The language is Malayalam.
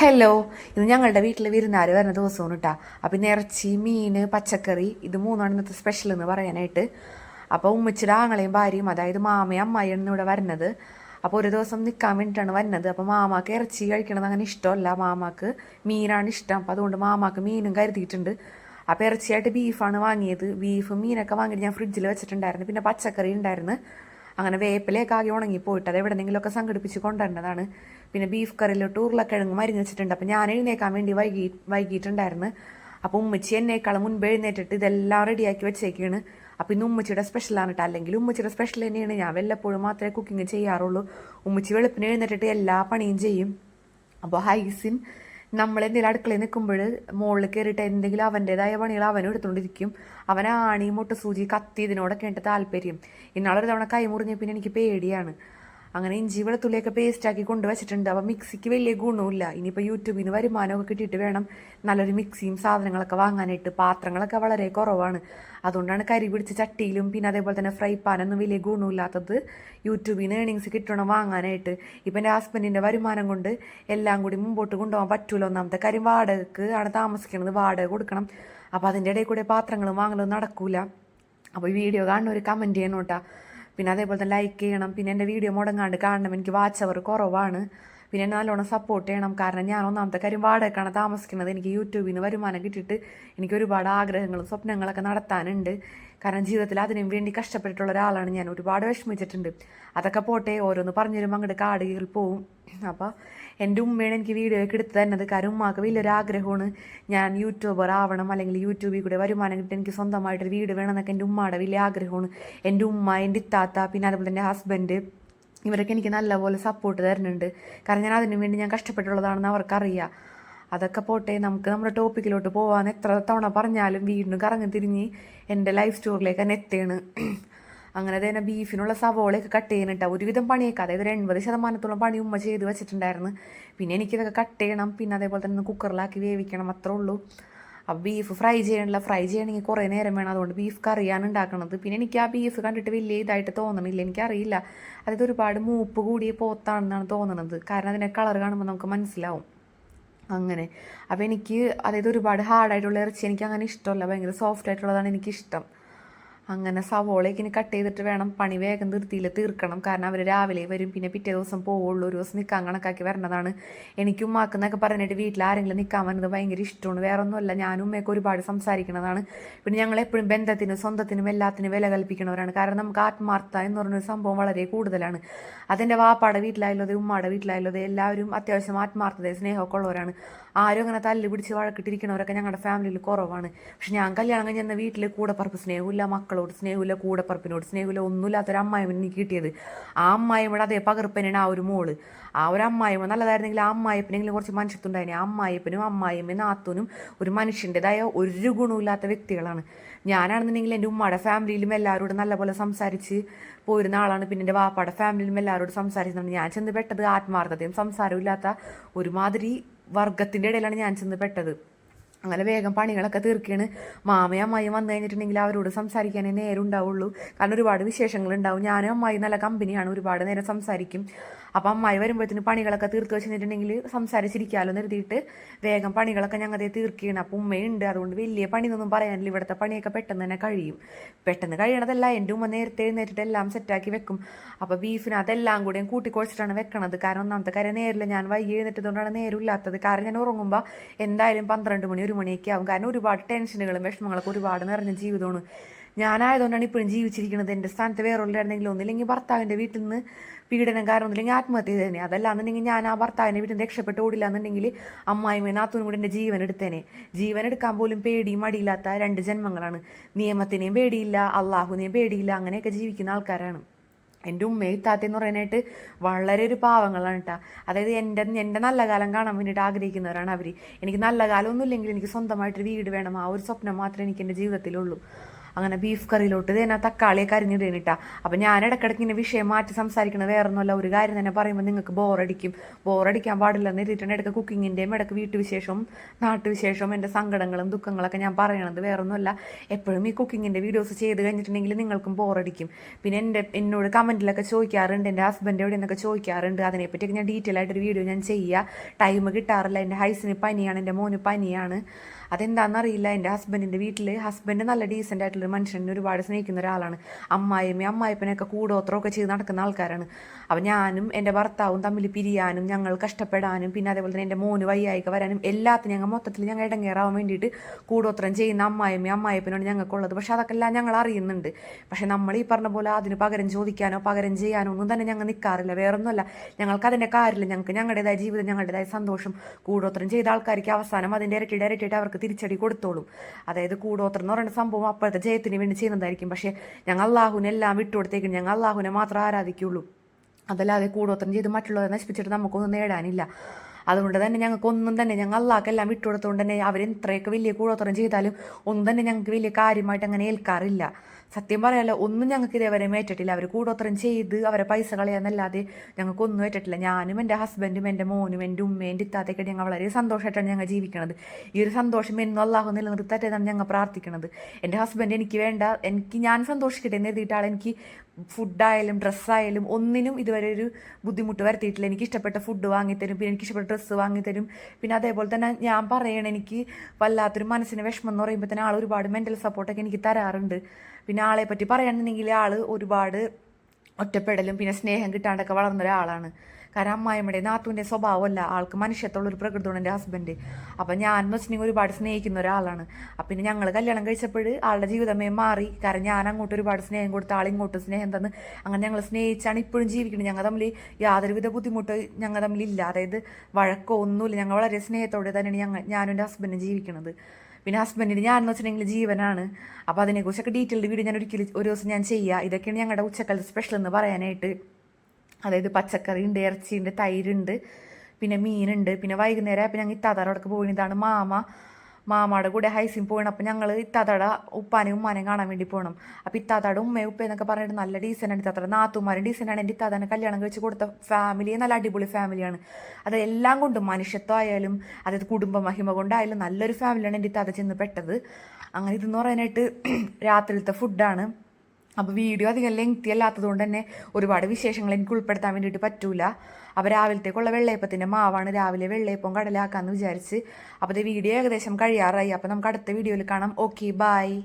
ഹലോ ഇന്ന് ഞങ്ങളുടെ വീട്ടിൽ വിരുന്നാർ വരുന്ന ദിവസമാണ് കേട്ടോ അപ്പം ഇറച്ചി മീൻ പച്ചക്കറി ഇത് മൂന്നാണ് ഇന്നത്തെ സ്പെഷ്യൽ എന്ന് പറയാനായിട്ട്. അപ്പോൾ ഉമ്മച്ചിയുടെ ആങ്ങളെയും ഭാര്യയും അതായത് മാമയും അമ്മായിയാണ് ഇവിടെ വരുന്നത്. അപ്പോൾ ഒരു ദിവസം നിൽക്കാൻ വേണ്ടിയിട്ടാണ് വരുന്നത്. അപ്പോൾ മാമാക്ക് ഇറച്ചി കഴിക്കണത് അങ്ങനെ ഇഷ്ടമല്ല. മാമാക്ക് മീനാണ് ഇഷ്ടം. അപ്പോൾ അതുകൊണ്ട് മാമാക്ക് മീനും കരുതിയിട്ടുണ്ട്. അപ്പോൾ ഇറച്ചിയായിട്ട് ബീഫാണ് വാങ്ങിയത്. ബീഫും മീനൊക്കെ വാങ്ങിയിട്ട് ഞാൻ ഫ്രിഡ്ജിൽ വെച്ചിട്ടുണ്ടായിരുന്നു. പിന്നെ പച്ചക്കറി ഉണ്ടായിരുന്നു. അങ്ങനെ വേപ്പിലേക്ക് ആകെ ഉണങ്ങി പോയിട്ട് അത് എവിടെന്നെങ്കിലുമൊക്കെ സംഘടിപ്പിച്ച് കൊണ്ടുവരേണ്ടതാണ് പിന്നെ ബീഫ് കറിയിലോട്ട് ഉരുളക്കിഴങ്ങ് മരിഞ്ഞ് വെച്ചിട്ടുണ്ട്. അപ്പം ഞാൻ എഴുന്നേക്കാൻ വേണ്ടി വൈകി വൈകിട്ടുണ്ടായിരുന്നു അപ്പോൾ ഉമ്മച്ചി എന്നേക്കാളും മുൻപ് എഴുന്നേറ്റിട്ട് ഇതെല്ലാം റെഡിയാക്കി വെച്ചേക്കാണ്. അപ്പോൾ ഇന്ന് ഉമ്മച്ചിയുടെ സ്പെഷ്യലാണ് കേട്ടോ അല്ലെങ്കിൽ ഉമ്മച്ചിയുടെ സ്പെഷ്യൽ തന്നെയാണ്. ഞാൻ വല്ലപ്പോഴും മാത്രമേ കുക്കിംഗ് ചെയ്യാറുള്ളൂ. ഉമ്മച്ചി വെളുപ്പിന് എഴുന്നേറ്റിട്ട് എല്ലാ പണിയും ചെയ്യും. അപ്പോൾ ഹൈസിൻ നമ്മൾ എന്തെങ്കിലും അടുക്കളയിൽ നിൽക്കുമ്പോൾ മുകളിൽ കയറിയിട്ട് എന്തെങ്കിലും അവന്റെതായ പണികൾ അവനും എടുത്തുകൊണ്ടിരിക്കും അവൻ ആണി മുട്ട സൂചി കത്തി ഇതിനോടൊക്കെ എന്റെ താല്പര്യം. ഇന്നാളൊരു തവണ കൈ മുറിഞ്ഞ പിന്നെ എനിക്ക് പേടിയാണ്. അങ്ങനെ ഇഞ്ചി വെളുത്തുള്ളിയൊക്കെ പേസ്റ്റാക്കി കൊണ്ടുവച്ചിട്ടുണ്ട് അപ്പം മിക്സിക്ക് വലിയ ഗുണമില്ല ഇനിയിപ്പോൾ യൂട്യൂബിൽ നിന്ന് വരുമാനമൊക്കെ കിട്ടിയിട്ട് വേണം നല്ലൊരു മിക്സിയും സാധനങ്ങളൊക്കെ വാങ്ങാനായിട്ട്. പാത്രങ്ങളൊക്കെ വളരെ കുറവാണ്. അതുകൊണ്ടാണ് കരി പിടിച്ച ചട്ടിയിലും പിന്നെ അതേപോലെ തന്നെ ഫ്രൈ പാനൊന്നും വലിയ ഗുണമില്ലാത്തത് യൂട്യൂബിൽ നിന്ന് ഏണിങ്സ് കിട്ടണം വാങ്ങാനായിട്ട്. ഇപ്പം എന്റെ ഹസ്ബൻഡിന്റെ വരുമാനം കൊണ്ട് എല്ലാം കൂടി മുമ്പോട്ട് കൊണ്ടുപോകാൻ പറ്റൂല. ഒന്നാമത്തെ കാര്യം വാടകക്ക് ആണ് താമസിക്കുന്നത് വാടക കൊടുക്കണം. അപ്പോൾ അതിന്റെ ഇടയിൽ കൂടെ പാത്രങ്ങളും വാങ്ങലും നടക്കൂല. അപ്പോൾ ഈ വീഡിയോ കാണുന്ന ഒരു കമന്റ് ചെയ്യണം കേട്ടോ. പിന്നെ അതേപോലെ തന്നെ ലൈക്ക് ചെയ്യണം. പിന്നെ എന്റെ വീഡിയോ മുടങ്ങാണ്ട് കാണണം. എനിക്ക് വാച്ച് അവർ കുറവാണ്. പിന്നെ നല്ലോണം സപ്പോർട്ട് ചെയ്യണം. കാരണം ഞാൻ ഒന്നാമത്തെ കാര്യം വാടകയ്ക്കാണ് താമസിക്കുന്നത്. എനിക്ക് യൂട്യൂബിൽ നിന്ന് വരുമാനം കിട്ടിയിട്ട് എനിക്ക് ഒരുപാട് ആഗ്രഹങ്ങളും സ്വപ്നങ്ങളൊക്കെ നടത്താനുണ്ട്. കാരണം ജീവിതത്തിൽ അതിനും വേണ്ടി കഷ്ടപ്പെട്ടിട്ടുള്ള ഒരാളാണ് ഞാൻ. ഒരുപാട് വിഷമിച്ചിട്ടുണ്ട്. അതൊക്കെ പോട്ടെ ഓരോന്ന് പറഞ്ഞു വരുമ്പോൾ അങ്ങോട്ട് കാട് പോവും. അപ്പോൾ എന്റെ ഉമ്മയാണ് എനിക്ക് വീഡിയോ ഒക്കെ എടുത്ത് തന്നത്. കാരണം ഉമ്മാക്ക് വലിയൊരു ആഗ്രഹമാണ് ഞാൻ യൂട്യൂബർ ആവണം അല്ലെങ്കിൽ യൂട്യൂബിൽ കൂടെ വരുമാനം കിട്ടി എനിക്ക് സ്വന്തമായിട്ടൊരു വീട് വേണം എന്നൊക്കെ എന്റെ ഉമ്മയുടെ വലിയ ആഗ്രഹമാണ്. എന്റെ ഉമ്മ എന്റെ ഇത്താത്ത പിന്നെ അതുപോലെ എന്റെ ഹസ്ബൻഡ് ഇവരൊക്കെ എനിക്ക് നല്ലപോലെ സപ്പോർട്ട് തരുന്നുണ്ട്. കാരണം ഞാൻ അതിനു വേണ്ടി ഞാൻ കഷ്ടപ്പെട്ടുള്ളതാണെന്ന് അവർക്കറിയാം. അതൊക്കെ പോട്ടെ നമുക്ക് നമ്മുടെ ടോപ്പിക്കിലോട്ട് പോകാൻ എത്ര തവണ പറഞ്ഞാലും വീണ്ടും കറങ്ങി തിരിഞ്ഞ് എന്റെ ലൈഫ് സ്റ്റോറിലേക്ക് തന്നെ എത്തുകയാണ്. അങ്ങനെ തന്നെ ബീഫിനുള്ള സവോളയൊക്കെ കട്ട് ചെയ്യാനിട്ട ഒരുവിധം പണിയൊക്കെ അതായത് ഒരു എൺപത് ശതമാനത്തോളം പണി ഉമ്മ ചെയ്ത് വെച്ചിട്ടുണ്ടായിരുന്നു. പിന്നെ എനിക്കിതൊക്കെ കട്ട് ചെയ്യണം പിന്നെ അതേപോലെ തന്നെ കുക്കറിലാക്കി വേവിക്കണം അത്രേ ഉള്ളൂ. അപ്പോൾ ബീഫ് ഫ്രൈ ചെയ്യണില്ല ഫ്രൈ ചെയ്യണമെങ്കിൽ കുറേ നേരം വേണം. അതുകൊണ്ട് ബീഫ് കറിയാണ് ഉണ്ടാക്കുന്നത് പിന്നെ എനിക്ക് ആ ബീഫ് കണ്ടിട്ട് വലിയ ഇതായിട്ട് തോന്നണില്ല. എനിക്കറിയില്ല. അതായത് ഒരുപാട് മൂപ്പ് കൂടിയ പോത്താണെന്നാണ് തോന്നുന്നത് കാരണം അതിന്റെ കളർ കാണുമ്പോൾ നമുക്ക് മനസ്സിലാവും. അങ്ങനെ. അപ്പോൾ എനിക്ക് അതായത് ഒരുപാട് ഹാർഡായിട്ടുള്ള ഇറച്ചി എനിക്ക് അങ്ങനെ ഇഷ്ടമല്ല. ഭയങ്കര സോഫ്റ്റ് ആയിട്ടുള്ളതാണ് എനിക്കിഷ്ടം. അങ്ങനെ സവോളയൊക്കെ കട്ട് ചെയ്തിട്ട് വേണം പണി വേഗം നിർത്തിയിൽ തീർക്കണം. കാരണം അവർ രാവിലെ വരും പിന്നെ പിറ്റേ ദിവസം പോവുള്ളൂ. ഒരു ദിവസം നിൽക്കാൻ കണക്കാക്കി വരണതാണ്. എനിക്ക് ഉമ്മാക്കെന്നൊക്കെ പറഞ്ഞിട്ട് വീട്ടിൽ ആരെങ്കിലും നിൽക്കാൻ വരുന്നത് ഭയങ്കര ഇഷ്ടമാണ്. വേറെ ഒന്നുമല്ല ഞാനും ഉമ്മയൊക്കെ ഒരുപാട് സംസാരിക്കുന്നതാണ് പിന്നെ ഞങ്ങൾ എപ്പോഴും ബന്ധത്തിനും സ്വന്തത്തിനും എല്ലാത്തിനും വില കൽപ്പിക്കുന്നവരാണ് കാരണം നമുക്ക് ആത്മാർത്ഥ എന്ന് പറഞ്ഞൊരു സംഭവം വളരെ കൂടുതലാണ്. അതെന്റെ വാപ്പാടെ വീട്ടിലായാലും ഉമ്മയുടെ വീട്ടിലായാലും എല്ലാവരും അത്യാവശ്യം ആത്മാർത്ഥത സ്നേഹമൊക്കെ ഉള്ളവരാണ്. ആരും അങ്ങനെ തല്ല് പിടിച്ച് വഴക്കിട്ടിരിക്കണവരൊക്കെ ഞങ്ങളുടെ ഫാമിലിയിൽ കുറവാണ്. പക്ഷെ ഞാൻ കല്യാണം കഴിഞ്ഞ വീട്ടിൽ കൂടപ്പറപ്പ് സ്നേഹമില്ല മക്കളോട് സ്നേഹമില്ല കൂടപ്പറപ്പിനോട് സ്നേഹമില്ല ഒന്നുമില്ലാത്തൊരു അമ്മായിമ്മ എനിക്ക് കിട്ടിയത്. ആ അമ്മായിമ്മയുടെ അതേ പകർപ്പനാണ് ആ ഒരു മോൾ. ആ ഒരു അമ്മായിമ്മ നല്ലതായിരുന്നെങ്കിൽ ആ അമ്മായിപ്പനെങ്കിലും കുറച്ച് മനുഷ്യത്തുണ്ടായിന് ആ അമ്മായിപ്പനും അമ്മായിമ്മയും നാത്തൂനും ഒരു മനുഷ്യന്റെതായ ഒരു ഗുണമില്ലാത്ത വ്യക്തികളാണ്. ഞാനാണെന്നുണ്ടെങ്കിൽ എന്റെ ഉമ്മയുടെ ഫാമിലിയിലും എല്ലാവരോടും നല്ലപോലെ സംസാരിച്ച് പോയിരുന്ന ആളാണ്. പിന്നെ എന്റെ വാപ്പയുടെ ഫാമിലിയിലും എല്ലാവരോടും സംസാരിച്ചിട്ടുണ്ട് ഞാൻ ചെന്ന് പെട്ടത് ആത്മാർത്ഥതയും സംസാരമില്ലാത്ത ഒരുമാതിരി വർഗത്തിന്റെ ഇടയിലാണ് ഞാൻ ചെന്ന് പെട്ടത്. അങ്ങനെ വേഗം പണികളൊക്കെ തീർക്കുകയാണ് മാമയും അമ്മയും വന്നു കഴിഞ്ഞിട്ടുണ്ടെങ്കിൽ അവരോട് സംസാരിക്കാനേ നേരം ഉണ്ടാവുള്ളൂ കാരണം ഒരുപാട് വിശേഷങ്ങളുണ്ടാവും. ഞാനും അമ്മായി നല്ല കമ്പനിയാണ് ഒരുപാട് നേരം സംസാരിക്കും. അപ്പം അമ്മായി വരുമ്പോഴത്തേന് പണികളൊക്കെ തീർത്ത് വെച്ചിട്ടുണ്ടെങ്കിൽ സംസാരിച്ചിരിക്കാമല്ലോ നിർത്തിയിട്ട് വേഗം പണികളൊക്കെ ഞങ്ങൾ തീർക്കുകയാണ് അപ്പം ഉമ്മയുണ്ട് അതുകൊണ്ട് വലിയ പണി പണിയൊന്നും പറയാനില്ല. ഇവിടുത്തെ പണിയൊക്കെ പെട്ടെന്ന് തന്നെ കഴിയും. പെട്ടെന്ന് കഴിയണതല്ല. എന്റെ ഉമ്മ നേരത്തെ എഴുന്നേറ്റിട്ട് എല്ലാം സെറ്റാക്കി വെക്കും. അപ്പോൾ ബീഫിനകത്ത് എല്ലാം കൂടെയും കൂട്ടിക്കുഴച്ചിട്ടാണ് വെക്കണത്. കാരണം ഒന്നാമത്തെ കാര്യം നേരില്ല. ഞാൻ വൈകി എഴുന്നേറ്റതുകൊണ്ടാണ് നേരമില്ലാത്തത് കാരണം ഞാൻ ഉറങ്ങുമ്പോൾ എന്തായാലും പന്ത്രണ്ട് മണി ഒരു മണിയൊക്കെ ആവും. കാരണം ഒരുപാട് ടെൻഷനുകളും വിഷമങ്ങളൊക്കെ ഒരുപാട് നിറഞ്ഞ ജീവിതമാണ്. ഞാനായതുകൊണ്ടാണ് ഇപ്പോഴും ജീവിച്ചിരിക്കുന്നത്. എന്റെ സ്ഥാനത്ത് വേറെ ഉള്ളായിരുന്നെങ്കിലും ഒന്നില്ലെങ്കിൽ ഭർത്താവിന്റെ വീട്ടിൽ നിന്ന് പീഡനം കാരണം ഒന്നില്ലെങ്കിൽ ആത്മഹത്യ ചെയ്തേനെ. അതല്ലാന്നുണ്ടെങ്കിൽ ഞാൻ ആ ഭർത്താവിന്റെ വീട്ടിൽ നിന്ന് രക്ഷപ്പെട്ട് ഓടില്ല എന്നുണ്ടെങ്കിൽ അമ്മായിമ്മ നാത്തൂനും കൂടി എന്റെ ജീവൻ എടുത്തേനെ. ജീവൻ എടുക്കാൻ പോലും പേടിയും മടിയില്ലാത്ത രണ്ട് ജന്മങ്ങളാണ്. നിയമത്തിനെയും പേടിയില്ല അള്ളാഹുവിനെയും പേടിയില്ല അങ്ങനെയൊക്കെ ജീവിക്കുന്ന ആൾക്കാരാണ്. എന്റെ ഉമ്മയും താത്തയെന്ന് പറയാനായിട്ട് വളരെ ഒരു പാവങ്ങളാണ് കേട്ടോ. അതായത് എന്റെ എന്റെ നല്ല കാലം കാണാൻ വേണ്ടിയിട്ട് ആഗ്രഹിക്കുന്നവരാണ് അവർ എനിക്ക് നല്ല കാലം ഒന്നുമില്ലെങ്കിൽ എനിക്ക് സ്വന്തമായിട്ടൊരു വീട് വേണം. ആ ഒരു സ്വപ്നം മാത്രമേ എനിക്ക് എന്റെ ജീവിതത്തിലുള്ളൂ. അങ്ങനെ ബീഫ് കറിയിലോട്ട് ഇതേനാ തക്കാളിയൊക്കെ അരിഞ്ഞിടേനിട്ടാ അപ്പം ഞാൻ ഇടയ്ക്കിടയ്ക്ക് ഇങ്ങനെ വിഷയം മാറ്റി സംസാരിക്കുന്നത് വേറെ ഒന്നുമല്ല ഒരു കാര്യം തന്നെ പറയുമ്പോൾ നിങ്ങൾക്ക് ബോറടിക്കും. ബോറടിക്കാൻ പാടില്ലെന്ന് എഴുതിയിട്ടുണ്ട് ഇടയ്ക്ക് കുക്കിങ്ങിന്റെയും ഇടയ്ക്ക് വീട്ടുവിശേഷവും നാട്ടുവിശേഷവും എന്റെ സങ്കടങ്ങളും ദുഃഖങ്ങളൊക്കെ ഞാൻ പറയണത് വേറെ ഒന്നുമല്ല എപ്പോഴും ഈ കുക്കിങ്ങിന്റെ വീഡിയോസ് ചെയ്ത് കഴിഞ്ഞിട്ടുണ്ടെങ്കിൽ നിങ്ങൾക്കും ബോറടിക്കും. പിന്നെ എന്റെ എന്നോട് കമന്റിലൊക്കെ ചോദിക്കാറുണ്ട്. എന്റെ ഹസ്ബൻഡ് എവിടെ നിന്നൊക്കെ ചോദിക്കാറുണ്ട്. അതിനെപ്പറ്റിയൊക്കെ ഞാൻ ഡീറ്റെയിൽ ആയിട്ടൊരു വീഡിയോ ഞാൻ ചെയ്യുക. ടൈം കിട്ടാറില്ല. എന്റെ ഹൈസിന് പനിയാണ്. എന്റെ മോന് പനിയാണ്. അതെന്താണെന്നറിയില്ല എന്റെ ഹസ്ബൻഡിന്റെ വീട്ടിൽ ഹസ്ബൻഡ് നല്ല ഡീസന്റ് ആയിട്ടുള്ളൊരു മനുഷ്യനെ ഒരുപാട് സ്നേഹിക്കുന്ന ഒരാളാണ്. അമ്മായിമ്മയും അമ്മായിപ്പനൊക്കെ കൂടോത്രമൊക്കെ ചെയ്ത് നടക്കുന്ന ആൾക്കാരാണ്. അപ്പം ഞാനും എന്റെ ഭർത്താവും തമ്മിൽ പിരിയാനും ഞങ്ങൾ കഷ്ടപ്പെടാനും പിന്നെ അതേപോലെ തന്നെ എന്റെ മോന് വയ്യായിക വരാനും എല്ലാത്തിനും ഞങ്ങൾ മൊത്തത്തിൽ ഞങ്ങൾ ഇടങ്ങേറാവാൻ വേണ്ടിയിട്ട് കൂടോത്രം ചെയ്യുന്ന അമ്മായിമ്മയും അമ്മായിപ്പനാണ് ഞങ്ങൾക്കുള്ളത്. പക്ഷേ അതൊക്കെ എല്ലാം ഞങ്ങൾ അറിയുന്നുണ്ട്. പക്ഷെ നമ്മൾ ഈ പറഞ്ഞ പോലെ അതിന് പകരം ചോദിക്കാനോ പകരം ചെയ്യാനോ ഒന്നും തന്നെ ഞങ്ങൾ നിൽക്കാറില്ല വേറൊന്നുമല്ല. ഞങ്ങൾക്ക് അതിന്റെ കാര്യമില്ല. ഞങ്ങൾക്ക് ഞങ്ങളുടേതായ ജീവിതം ഞങ്ങളുടേതായ സന്തോഷം കൂടോത്രം ചെയ്ത ആൾക്കാർക്ക് അവസാനം അതിന്റെ ഇരട്ടി ഇരട്ടിയിട്ട് അവർക്ക് തിരിച്ചടി കൊടുത്തോളും. അതായത് കൂടോത്രം എന്ന് പറയുന്ന സംഭവം അപ്പോഴത്തെ ജയത്തിന് വേണ്ടി ചെയ്യുന്നതായിരിക്കും. പക്ഷേ ഞങ്ങൾ എല്ലാം വിട്ടുകൊടുത്തേക്കും ഞങ്ങൾ അള്ളാഹുവിനെ മാത്രമേ ആരാധിക്കുള്ളൂ അതല്ലാതെ കൂടോത്രം ചെയ്ത് മറ്റുള്ളവരെ നശിപ്പിച്ചിട്ട് നമുക്കൊന്നും നേടാനില്ല. അതുകൊണ്ട് തന്നെ ഞങ്ങൾക്ക് ഒന്നും തന്നെ ഞങ്ങൾ അള്ളാഹ്ക്കെല്ലാം വിട്ടുകൊടുത്തുകൊണ്ട് തന്നെ അവർ എത്രയൊക്കെ വലിയ കൂടോത്രം ചെയ്താലും ഒന്നും തന്നെ ഞങ്ങൾക്ക് വലിയ കാര്യമായിട്ട് അങ്ങനെ ഏൽക്കാറില്ല. സത്യം പറയാലോ ഒന്നും ഞങ്ങൾക്ക് ഇതേവരെ ഏറ്റിട്ടില്ല അവർ കൂടോത്രം ചെയ്ത് അവരെ പൈസ കളയാന്നല്ലാതെ ഞങ്ങൾക്ക് ഒന്നും ഏറ്റിട്ടില്ല. ഞാനും എന്റെ ഹസ്ബൻഡും എന്റെ മോനും എന്റെ ഉമ്മയും എന്റെ ഇത്താത്തേക്ക് ഞങ്ങൾ വളരെ സന്തോഷമായിട്ടാണ് ഞങ്ങൾ ജീവിക്കുന്നത് ഈ ഒരു സന്തോഷം എന്നും അള്ളാഹു നിലനിർത്താറ്റേതാണ് ഞങ്ങൾ പ്രാർത്ഥിക്കുന്നത് എന്റെ ഹസ്ബൻഡ് എനിക്ക് വേണ്ട എനിക്ക് ഞാൻ സന്തോഷിക്കട്ടെ എന്ന് എഴുതിയിട്ടാൾ എനിക്ക് ഫുഡായാലും ഡ്രസ്സായാലും ഒന്നിനും ഇതുവരെ ഒരു ബുദ്ധിമുട്ട് വരുത്തിയിട്ടില്ല. എനിക്ക് ഇഷ്ടപ്പെട്ട ഫുഡ് വാങ്ങിത്തരും പിന്നെ എനിക്ക് ഇഷ്ടപ്പെട്ട ഡ്രസ്സ് വാങ്ങിത്തരും. പിന്നെ അതേപോലെ തന്നെ ഞാൻ പറയണ എനിക്ക് വല്ലാത്തൊരു മനസ്സിന് വിഷമം എന്ന് പറയുമ്പോൾ തന്നെ ആൾ ഒരുപാട് മെന്റൽ സപ്പോർട്ടൊക്കെ എനിക്ക് തരാറുണ്ട്. പിന്നെ ആളെ പറ്റി പറയുകയാണെന്നുണ്ടെങ്കിൽ ആൾ ഒരുപാട് ഒറ്റപ്പെടലും പിന്നെ സ്നേഹം കിട്ടാണ്ടൊക്കെ വളർന്ന ഒരാളാണ്. കാരണം അമ്മായിമ്മയുടെ നാത്തുവിന്റെ സ്വഭാവമല്ല ആൾക്ക് മനുഷ്യത്തുള്ള ഒരു പ്രകൃതമാണ് എന്റെ ഹസ്ബൻഡ് അപ്പം ഞാൻ എന്ന് വെച്ചിട്ടുണ്ടെങ്കിൽ ഒരുപാട് സ്നേഹിക്കുന്ന ഒരാളാണ്. അപ്പം പിന്നെ ഞങ്ങൾ കല്യാണം കഴിച്ചപ്പോൾ ആളുടെ ജീവിതമേ മാറി. കാരണം ഞാൻ അങ്ങോട്ട് ഒരുപാട് സ്നേഹം കൊടുത്ത് ആൾ ഇങ്ങോട്ട് സ്നേഹം തന്ന് അങ്ങനെ ഞങ്ങൾ സ്നേഹിച്ചാണ് ഇപ്പോഴും ജീവിക്കുന്നത്. ഞങ്ങൾ തമ്മിൽ യാതൊരുവിധ ബുദ്ധിമുട്ട് ഞങ്ങൾ തമ്മിലില്ല. അതായത് വഴക്കോ ഒന്നുമില്ല. ഞങ്ങൾ വളരെ സ്നേഹത്തോടെ തന്നെയാണ് ഞങ്ങൾ ഞാനും എന്റെ ഹസ്ബൻഡും ജീവിക്കുന്നത്. പിന്നെ ഹസ്ബൻഡിന് ഞാൻ എന്ന് വെച്ചിട്ടുണ്ടെങ്കിൽ ജീവനാണ്. അപ്പോൾ അതിനെക്കുറിച്ചൊക്കെ ഡീറ്റെയിൽഡ് വീഡിയോ ഞാൻ ഒരിക്കലും ഒരു ദിവസം ഞാൻ ചെയ്യുക ഇതൊക്കെയാണ് ഞങ്ങളുടെ ഉച്ചക്കാലത്ത് സ്പെഷ്യൽ എന്ന് പറയാനായിട്ട്. അതായത് പച്ചക്കറി ഉണ്ട് ഇറച്ചിയുണ്ട് തൈരുണ്ട് പിന്നെ മീനുണ്ട് പിന്നെ വൈകുന്നേരം ആയപ്പോൾ ഞങ്ങൾ ഇത്താതാറോടൊക്കെ പോയി മാമ. മാമാടെ കൂടെ ഹൈസിൻ പോകണം അപ്പം ഞങ്ങൾ ഇത്താത്തട ഉപ്പാനെയും ഉമ്മാനെയും കാണാൻ വേണ്ടി പോകണം അപ്പം ഇത്താത്തയുടെ ഉമ്മയും ഉപ്പ എന്നൊക്കെ പറഞ്ഞിട്ട് നല്ല ഡീസന്റാണ് ഇത്താത്തയുടെ നാത്തുമാരും ഡീസന്റാണ് എന്റെ ഇത്താത്തനെ കല്യാണം കഴിച്ച് കൊടുത്ത ഫാമിലി നല്ല അടിപൊളി ഫാമിലിയാണ് അത് എല്ലാം കൊണ്ടും മനുഷ്യത്വമായാലും അതായത് കുടുംബ മഹിമ കൊണ്ടായാലും നല്ലൊരു ഫാമിലിയാണ് എന്റെ ഇത്താത്ത ചെന്ന് പെട്ടത്. അങ്ങനെ ഇതെന്ന് പറയാനായിട്ട് രാത്രിയിലത്തെ ഫുഡാണ് അപ്പോൾ വീഡിയോ അധികം ലെങ്തി അല്ലാത്തത് കൊണ്ട് തന്നെ ഒരുപാട് വിശേഷങ്ങൾ എനിക്ക് ഉൾപ്പെടുത്താൻ വേണ്ടിയിട്ട് പറ്റൂല. അപ്പോൾ രാവിലത്തേക്കുള്ള വെള്ളയപ്പത്തിന്റെ മാവാണ് രാവിലെ വെള്ളയപ്പം കടലാക്കാമെന്ന് വിചാരിച്ച്. അപ്പോൾ വീഡിയോ ഏകദേശം കഴിയാറായി. അപ്പോൾ നമുക്ക് അടുത്ത വീഡിയോയിൽ കാണാം. Okay bye